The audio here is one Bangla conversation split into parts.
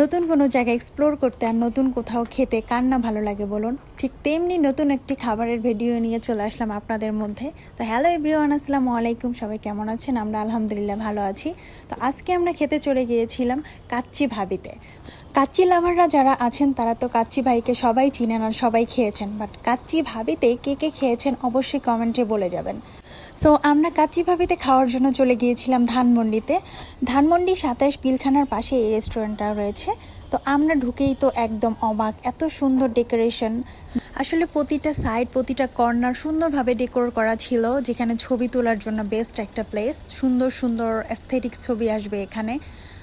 নতুন কোনো জায়গা এক্সপ্লোর করতে আর নতুন কোথাও খেতে কার না ভালো লাগে বলুন? ঠিক তেমনি নতুন একটি খাবারের ভিডিও নিয়ে চলে আসলাম আপনাদের মধ্যে। তো হ্যালো এভরিওয়ান আসসালামু আলাইকুম। সবাই কেমন আছেন? আমরা আলহামদুলিল্লাহ ভালো আছি। তো আজকে আমরা খেতে চলে গিয়েছিলাম কাচ্চি ভাবিতে। কাচ্চি লাভাররা যারা আছেন, তারা তো কাচ্চি ভাইকে সবাই চিনেন আর সবাই খেয়েছেন। বাট কাচ্চি ভাবিতে কে কে খেয়েছেন অবশ্যই কমেন্টে বলে যাবেন। সো আমরা কাচ্চি ভাবিতে খাওয়ার জন্য চলে গিয়েছিলাম ধানমন্ডিতে। ধানমন্ডি সাতাইশ পিলখানার পাশে এই রেস্টুরেন্টটা রয়েছে। তো আমরা ঢুকেই তো একদম অবাক, এত সুন্দর ডেকোরেশন আসলে প্রতিটা সাইড প্রতিটা কর্নার সুন্দরভাবে ডেকোর করা ছিল, যেখানে ছবি তোলার জন্য বেস্ট একটা প্লেস সুন্দর সুন্দর অ্যাস্থেটিক ছবি আসবে এখানে।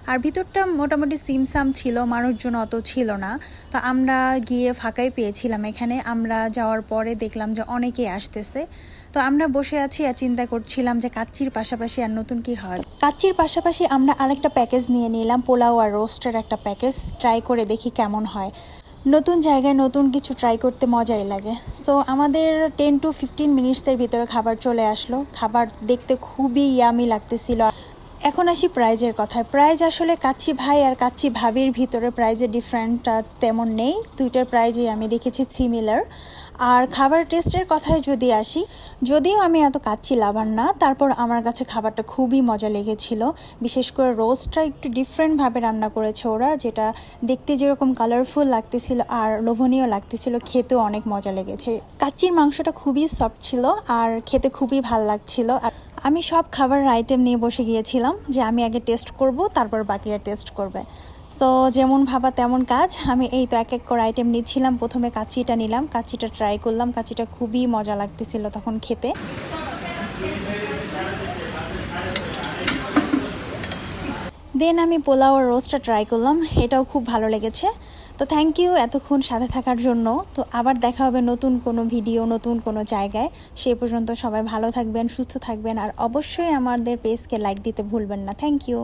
আর ভিতরটা মোটামুটি সিমসাম ছিল, মানুষজন অত ছিল না। তো আমরা গিয়ে ফাঁকাই পেয়েছিলাম এখানে। আমরা যাওয়ার পরে দেখলাম যে অনেকেই আসতেছে। তো আমরা বসে আছি আর চিন্তা করছিলাম যে কাচ্চির পাশাপাশি আর নতুন কি হয় কাচ্চির পাশাপাশি আমরা আরেকটা প্যাকেজ নিয়ে নিলাম, পোলাও আর রোস্টের একটা প্যাকেজ। ট্রাই করে দেখি কেমন হয়। নতুন জায়গায় নতুন কিছু ট্রাই করতে মজাই লাগে। সো আমাদের টেন টু ফিফটিন মিনিটসের ভিতরে খাবার চলে আসলো। খাবার দেখতে খুবই ইয়ামি লাগতেছিল। এখন আসি প্রাইজের কথায়। প্রাইজ আসলে কাচ্চি ভাই আর কাচ্চি ভাবির ভিতরে প্রাইজের ডিফারেন্টটা তেমন নেই। দুইটার প্রাইজই আমি দেখেছি সিমিলার আর খাবার টেস্টের কথায় যদি আসি, যদিও আমি এত কাচ্চি লাভার না, তারপর আমার কাছে খাবারটা খুবই মজা লেগেছিল। বিশেষ করে রোস্টটা একটু ডিফারেন্টভাবে রান্না করেছে ওরা, যেটা দেখতে যেরকম কালারফুল লাগতেছিল আর লোভনীয় লাগতেছিল, খেতেও অনেক মজা লেগেছে। কাচ্চির মাংসটা খুবই সফট ছিল আর খেতে খুবই ভালো লাগছিল। আর আমি সব খাবারের আইটেম নিয়ে বসে গিয়েছিলাম যে আমি আগে টেস্ট করব, তারপর বাকিরা টেস্ট করবে। সো যেমন ভাবা তেমন কাজ। আমি এই তো এক এক করে আইটেম নিচ্ছিলাম। প্রথমে কাচিটা নিলাম কাচিটা ট্রাই করলাম। কাচিটা খুবই মজা লাগতেছিল তখন খেতে। দেন আমি পোলাও আর রোস্টটা ট্রাই করলাম, এটাও খুব ভালো লেগেছে। তো থ্যাংক ইউ এতক্ষণ সাথে থাকার জন্য। তো আবার দেখা হবে নতুন কোনো ভিডিও নতুন কোনো জায়গায়। সে পর্যন্ত সবাই ভালো থাকবেন, সুস্থ থাকবেন, আর অবশ্যই আমাদের পেজকে লাইক দিতে ভুলবেন না। Thank you